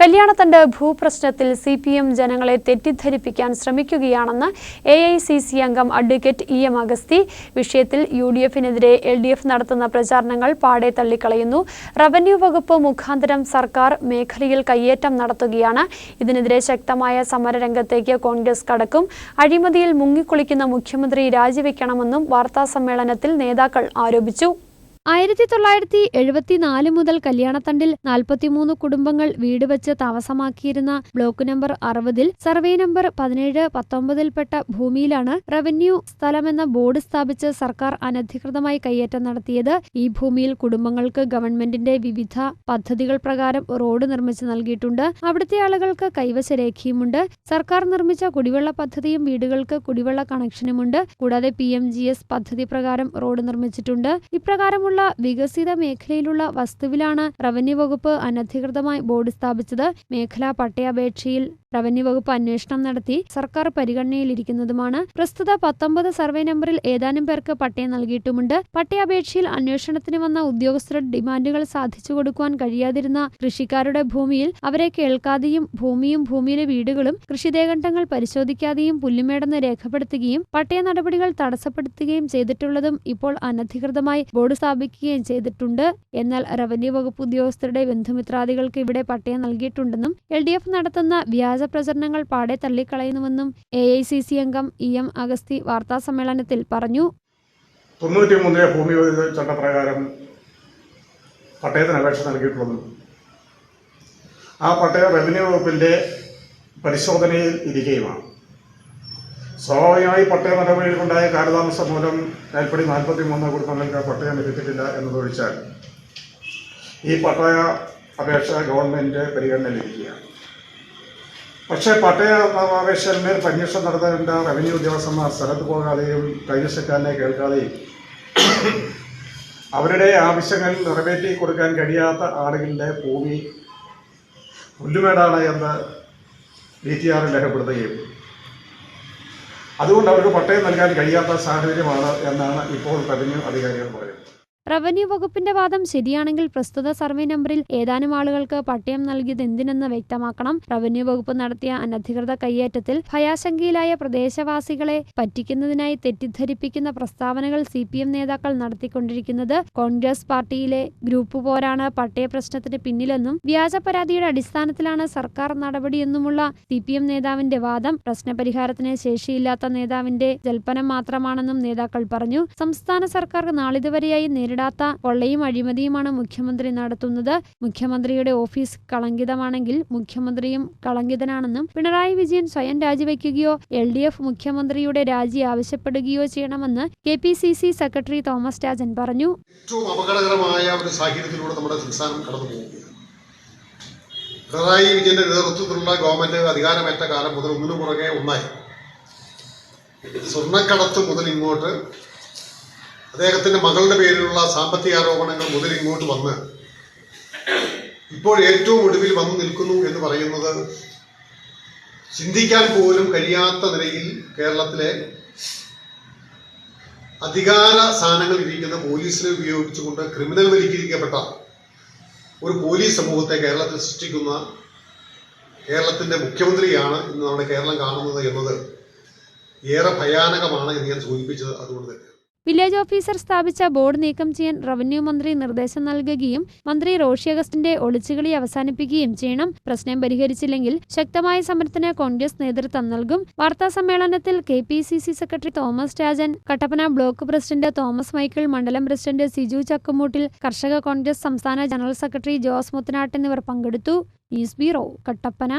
കല്യാണത്തണ്ട് ഭൂപ്രശ്നത്തിൽ C P M ജനങ്ങളെ തെറ്റിദ്ധരിപ്പിക്കാൻ ശ്രമിക്കുകയാണെന്ന് എ ഐ സി സി അംഗം അഡ്വക്കേറ്റ് ഇ എം അഗസ്തി. വിഷയത്തിൽ യു ഡി എഫിനെതിരെ എൽ ഡി എഫ് നടത്തുന്ന പ്രചാരണങ്ങൾ പാടെ തള്ളിക്കളയുന്നു. റവന്യൂ വകുപ്പ് മുഖാന്തരം സർക്കാർ മേഖലയിൽ കയ്യേറ്റം നടത്തുകയാണ്. ഇതിനെതിരെ ശക്തമായ സമരരംഗത്തേക്ക് കോൺഗ്രസ് കടക്കും. അഴിമതിയിൽ മുങ്ങിക്കുളിക്കുന്ന മുഖ്യമന്ത്രി രാജിവെക്കണമെന്നും വാർത്താസമ്മേളനത്തിൽ നേതാക്കൾ ആരോപിച്ചു. ആയിരത്തി തൊള്ളായിരത്തി എഴുപത്തിനാല് മുതൽ കല്യാണത്തണ്ടിൽ നാൽപ്പത്തിമൂന്ന് കുടുംബങ്ങൾ വീട് വെച്ച് താമസമാക്കിയിരുന്ന ബ്ലോക്ക് നമ്പർ അറുപതിൽ സർവേ നമ്പർ പതിനേഴ് പത്തൊമ്പതിൽപ്പെട്ട ഭൂമിയിലാണ് റവന്യൂ സ്ഥലമെന്ന ബോർഡ് സ്ഥാപിച്ച് സർക്കാർ അനധികൃതമായി കയ്യേറ്റം നടത്തിയത്. ഈ ഭൂമിയിൽ കുടുംബങ്ങൾക്ക് ഗവൺമെന്റിന്റെ വിവിധ പദ്ധതികൾ പ്രകാരം റോഡ് നിർമ്മിച്ചു നൽകിയിട്ടുണ്ട്. അവിടുത്തെ ആളുകൾക്ക് കൈവശ രേഖയുമുണ്ട് സർക്കാർ നിർമ്മിച്ച കുടിവെള്ള പദ്ധതിയും വീടുകൾക്ക് കുടിവെള്ള കണക്ഷനുമുണ്ട്. കൂടാതെ പി പദ്ധതി പ്രകാരം റോഡ് നിർമ്മിച്ചിട്ടുണ്ട്. ഇപ്രകാരമുള്ള വികസിത മേഖലയിലുള്ള വസ്തുവിലാണ് റവന്യൂ വകുപ്പ് അനധികൃതമായി ബോർഡ് സ്ഥാപിച്ചത്. മേഖലാ പട്ടയാപേക്ഷയിൽ റവന്യൂ വകുപ്പ് അന്വേഷണം നടത്തി സർക്കാർ പരിഗണനയിലിരിക്കുന്നതുമാണ്. പ്രസ്തുത പത്തൊമ്പത് സർവേ നമ്പറിൽ ഏതാനും പേർക്ക് പട്ടയം നൽകിയിട്ടുമുണ്ട്. പട്ടയാപേക്ഷയിൽ അന്വേഷണത്തിന് വന്ന ഉദ്യോഗസ്ഥരുടെ ഡിമാൻഡുകൾ സാധിച്ചു കൊടുക്കുവാൻ കഴിയാതിരുന്ന കൃഷിക്കാരുടെ ഭൂമിയിൽ അവരെ കേൾക്കാതെയും ഭൂമിയും ഭൂമിയിലെ വീടുകളും കൃഷിദേഖണ്ഡങ്ങൾ പരിശോധിക്കാതെയും പുല്ലുമേടെന്ന് രേഖപ്പെടുത്തുകയും പട്ടയ നടപടികൾ തടസ്സപ്പെടുത്തുകയും ചെയ്തിട്ടുള്ളതും ഇപ്പോൾ അനധികൃതമായി ബോർഡ് സ്ഥാപിക്കുകയും ചെയ്തിട്ടുണ്ട്. എന്നാൽ റവന്യൂ വകുപ്പ് ഉദ്യോഗസ്ഥരുടെ ബന്ധുമിത്രാദികൾക്ക് ഇവിടെ പട്ടയം നൽകിയിട്ടുണ്ടെന്നും എൽ ഡി എഫ് നടത്തുന്ന വ്യാജ പ്രചരണങ്ങൾ പാടെ തള്ളിക്കളയുന്നുവെന്നും എ ഐ സി സി അംഗം ഇ എം അഗസ്തി വാർത്താസമ്മേളനത്തിൽ പറഞ്ഞു. പട്ടയത്തിന് അപേക്ഷ നൽകിയിട്ടുള്ളതും ആ പട്ടയ റവന്യൂ വകുപ്പിന്റെ പരിശോധനയിൽ ഇരിക്കുകയുമാണ്. സ്വാഭാവികമായി പട്ടയ നടപടിയിലുണ്ടായ കാലതാമസം മൂലം കൽപ്പടി നാൽപ്പത്തി മൂന്ന് കുടുംബങ്ങൾക്ക് പട്ടയം ലഭിച്ചിട്ടില്ല എന്നതൊഴിച്ചാൽ ഈ പട്ടയ അപേക്ഷ ഗവൺമെന്റ് പരിഗണനയിലിരിക്കുകയാണ്. പക്ഷേ പട്ടയ അപേക്ഷന്മേൽ അന്വേഷണം നടത്തേണ്ട റവന്യൂ ഉദ്യോഗസ്ഥന്മാർ സ്ഥലത്ത് പോകാതെയും കൈവശക്കാരനെ കേൾക്കാതെയും അവരുടെ ആവശ്യങ്ങൾ നിറവേറ്റി കൊടുക്കാൻ കഴിയാത്ത ആളുകളുടെ ഭൂമി പുല്ലുമേടാണ് എന്ന് ഡി ടി ആറിൽ രേഖപ്പെടുത്തുകയും അതുകൊണ്ട് അവർക്ക് പട്ടയം നൽകാൻ കഴിയാത്ത സാഹചര്യമാണ് എന്നാണ് ഇപ്പോൾ റവന്യൂ അധികാരികൾ പറയുന്നത്. റവന്യൂ വകുപ്പിന്റെ വാദം ശരിയാണെങ്കിൽ പ്രസ്തുത സർവേ നമ്പറിൽ ഏതാനും ആളുകൾക്ക് പട്ടയം നൽകിയത് എന്തിനെന്ന് വ്യക്തമാക്കണം. റവന്യൂ വകുപ്പ് നടത്തിയ അനധികൃത കയ്യേറ്റത്തിൽ ഭയാശങ്കയിലായ പ്രദേശവാസികളെ പറ്റിക്കുന്നതിനായി തെറ്റിദ്ധരിപ്പിക്കുന്ന പ്രസ്താവനകൾ സി പി എം നേതാക്കൾ നടത്തിക്കൊണ്ടിരിക്കുന്നത്. കോൺഗ്രസ് പാർട്ടിയിലെ ഗ്രൂപ്പ് പോരാണ് പട്ടയ പ്രശ്നത്തിന് പിന്നിലെന്നും വ്യാജ പരാതിയുടെ അടിസ്ഥാനത്തിലാണ് സർക്കാർ നടപടിയെന്നുമുള്ള സി പി എം നേതാവിന്റെ വാദം. പ്രശ്നപരിഹാരത്തിന് ശേഷിയില്ലാത്ത നേതാവിന്റെ ജൽപ്പനം മാത്രമാണെന്നും നേതാക്കൾ പറഞ്ഞു. സംസ്ഥാന സർക്കാർ നാളിതുവരെയായി നേരിടാത്ത കൊള്ളയും അഴിമതിയുമാണ് മുഖ്യമന്ത്രി നടത്തുന്നത്. മുഖ്യമന്ത്രിയുടെ ഓഫീസ് കളങ്കിതമാണെങ്കിൽ മുഖ്യമന്ത്രിയും കളങ്കിതനാണെന്നും പിണറായി വിജയൻ സ്വയം രാജിവെക്കുകയോ എൽ ഡി എഫ് മുഖ്യമന്ത്രിയുടെ രാജി ആവശ്യപ്പെടുകയോ ചെയ്യണമെന്ന് K P C C secretary Thomas Rajan പറഞ്ഞു. ഏറ്റവും അപകടകരമായ ഒരു സാഹചര്യത്തിലൂടെ നമ്മുടെ സംസ്ഥാനം പിണറായി വിജയന്റെ നേതൃത്വത്തിലുള്ള ഗവൺമെന്റ് അധികാരമേറ്റ കാലം മുതൽ ഒന്നിനു പുറകെ ഒന്നായി. സ്വർണക്കടത്ത് മുതൽ ഇങ്ങോട്ട് അദ്ദേഹത്തിന്റെ മകളുടെ പേരിലുള്ള സാമ്പത്തിക ആരോപണങ്ങൾ മുതൽ ഇങ്ങോട്ട് വന്ന് ഇപ്പോൾ ഏറ്റവും ഒടുവിൽ വന്നു നിൽക്കുന്നു എന്ന് പറയുന്നത് ചിന്തിക്കാൻ പോലും കഴിയാത്ത നിലയിൽ കേരളത്തിലെ അധികാര സ്ഥാനങ്ങൾ ഇരിക്കുന്ന പോലീസിനെ ഉപയോഗിച്ചുകൊണ്ട് ക്രിമിനൽ വൽക്കരിക്കപ്പെട്ട ഒരു പോലീസ് സമൂഹത്തെ കേരളത്തിൽ സൃഷ്ടിക്കുന്ന കേരളത്തിന്റെ മുഖ്യമന്ത്രിയാണ് ഇന്ന് നമ്മുടെ കേരളം കാണുന്നത് എന്നത് ഏറെ ഭയാനകമാണ് എന്ന് ഞാൻ സൂചിപ്പിച്ചത് അതുകൊണ്ട് തന്നെ വില്ലേജ് ഓഫീസർ സ്ഥാപിച്ച ബോർഡ് നീക്കം ചെയ്യാൻ റവന്യൂ മന്ത്രി നിർദ്ദേശം നൽകുകയും മന്ത്രി റോഷി അഗസ്റ്റിന്റെ ഒളിച്ചുകളി അവസാനിപ്പിക്കുകയും ചെയ്യണം. പ്രശ്നം പരിഹരിച്ചില്ലെങ്കിൽ ശക്തമായ സമരത്തിന് കോൺഗ്രസ് നേതൃത്വം നൽകും. വാർത്താ സമ്മേളനത്തിൽ K P C C secretary Thomas Rajan Kattappana block president Thomas Michael മണ്ഡലം പ്രസിഡന്റ് സിജു ചക്കുമൂട്ടിൽ കർഷക കോൺഗ്രസ് സംസ്ഥാന ജനറൽ സെക്രട്ടറി ജോസ് മുത്തനാട്ട് എന്നിവർ പങ്കെടുത്തു. News bureau Kattappana.